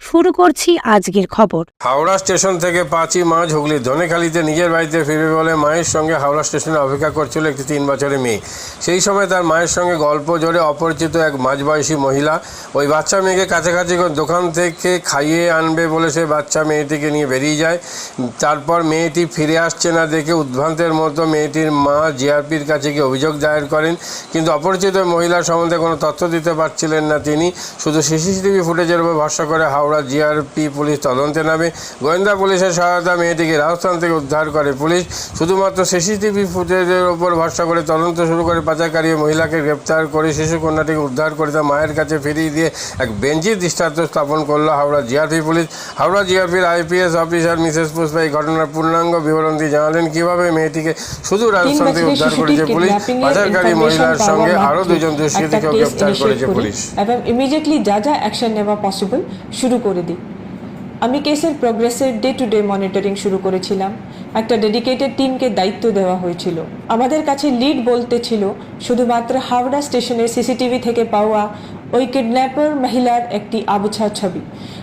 শুরু করছি আজকের খবর। হাওড়া স্টেশন থেকে পাঁচই মার্চ হুগলির ধনেখালিতে নিজের বাড়িতে ফিরবে বলে মায়ের সঙ্গে হাওড়া স্টেশনে অপেক্ষা করছিল একটি তিন বছরের মেয়ে। সেই সময় তার মায়ের সঙ্গে গল্প জোরে অপরিচিত এক মাঝবয়সী মহিলা ওই বাচ্চা মেয়েকে কাছাকাছি দোকান থেকে খাইয়ে আনবে বলে সে বাচ্চা মেয়েটিকে নিয়ে বেরিয়ে যায়। তারপর মেয়েটি ফিরে আসছে না দেখে উদ্ভ্রান্তের মতো মেয়েটির মা জিআরপির কাছে গিয়ে অভিযোগ দায়ের করেন। কিন্তু অপরিচিত মহিলা সম্বন্ধে কোনো তথ্য দিতে পারছিলেন না তিনি। শুধু সিসিটিভি ফুটেজের উপর ভরসা করে হাওড়া জিআরপি পুলিশ তদন্তে নামে। গোয়েন্দা পুলিশের সহায়তা মেয়েটিকে রাজস্থান থেকে উদ্ধার করে পুলিশ। শুধুমাত্র সিসিটিভি ফুটেজের উপর ভরসা করে তদন্ত শুরু করে পাচারকারী মহিলাকে গ্রেপ্তার করে শিশু কন্যাটিকে উদ্ধার করে তার মায়ের কাছে ফিরিয়ে দিয়ে এক বেঞ্চির দৃষ্টান্ত স্থাপন করল হাওড়া জিআরপি পুলিশ। হাওড়া জিআরপির আইপিএস অফিসার মিসেস পুষ্পা এই ঘটনার পূর্ণাঙ্গ বিবরণ দিয়ে জানালেন কীভাবে মেয়েটিকে শুধু রাজস্থান থেকে উদ্ধার করেছে পুলিশ পাচারকারী মহিলার সঙ্গে আরও দুজন দুষ্কৃতীকেও গ্রেপ্তার করেছে পুলিশ। এবং ইমিডিয়েটলি যা যা অ্যাকশন নেওয়া পসিবল শুরু করে দিই। আমি কেসের প্রোগ্রেসের ডে টু ডে মনিটরিং শুরু করেছিলাম। একটা ডেডিকেটেড টিমকে দায়িত্ব দেওয়া হয়েছিল। আমাদের কাছে লিড বলতে ছিল, শুধুমাত্র হাওড়া স্টেশনের সিসিটিভি থেকে পাওয়া ওই কিডন্যাপার মহিলার একটি আবছা ছবি।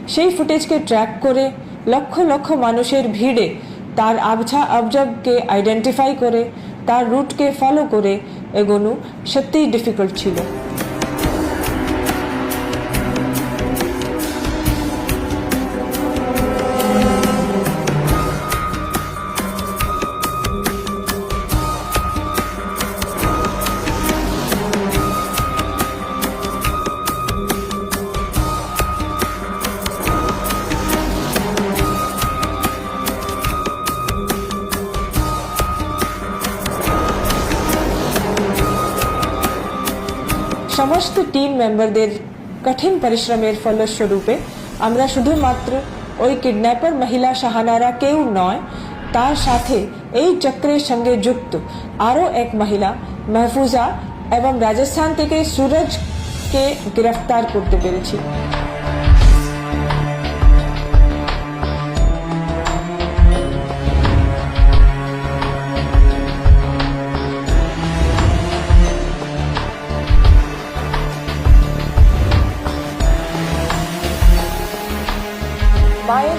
সেই ফুটেজকে ট্র্যাক করে লক্ষ লক্ষ মানুষের ভিড়ে তার আবছা অবজবকে আইডেন্টিফাই করে, তার রুটকে ফলো করে এগোনো সত্যিই ডিফিকাল্ট ছিল। টিম মেম্বারদের কঠিন পরিশ্রমের ফলস্বরূপে আমরা শুধুমাত্র ওই কিডন্যাপার মহিলা শাহানারা কেউ নয়, তার সাথে এই চক্রের সঙ্গে যুক্ত আরও এক মহিলা, মাহফুজা, এবং রাজস্থান থেকে সুরজকে গ্রেফতার করতে পেরেছি।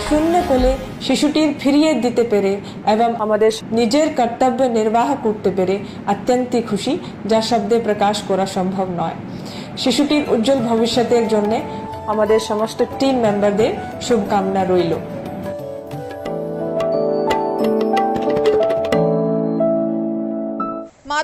শূন্য কোলে শিশুটির ফিরিয়ে দিতে পেরে এবং আমাদের নিজের কর্তব্য নির্বাহ করতে পেরে অত্যন্তই খুশি, যা শব্দে প্রকাশ করা সম্ভব নয়। শিশুটির উজ্জ্বল ভবিষ্যতের জন্য আমাদের সমস্ত টিম মেম্বারদের শুভকামনা রইল।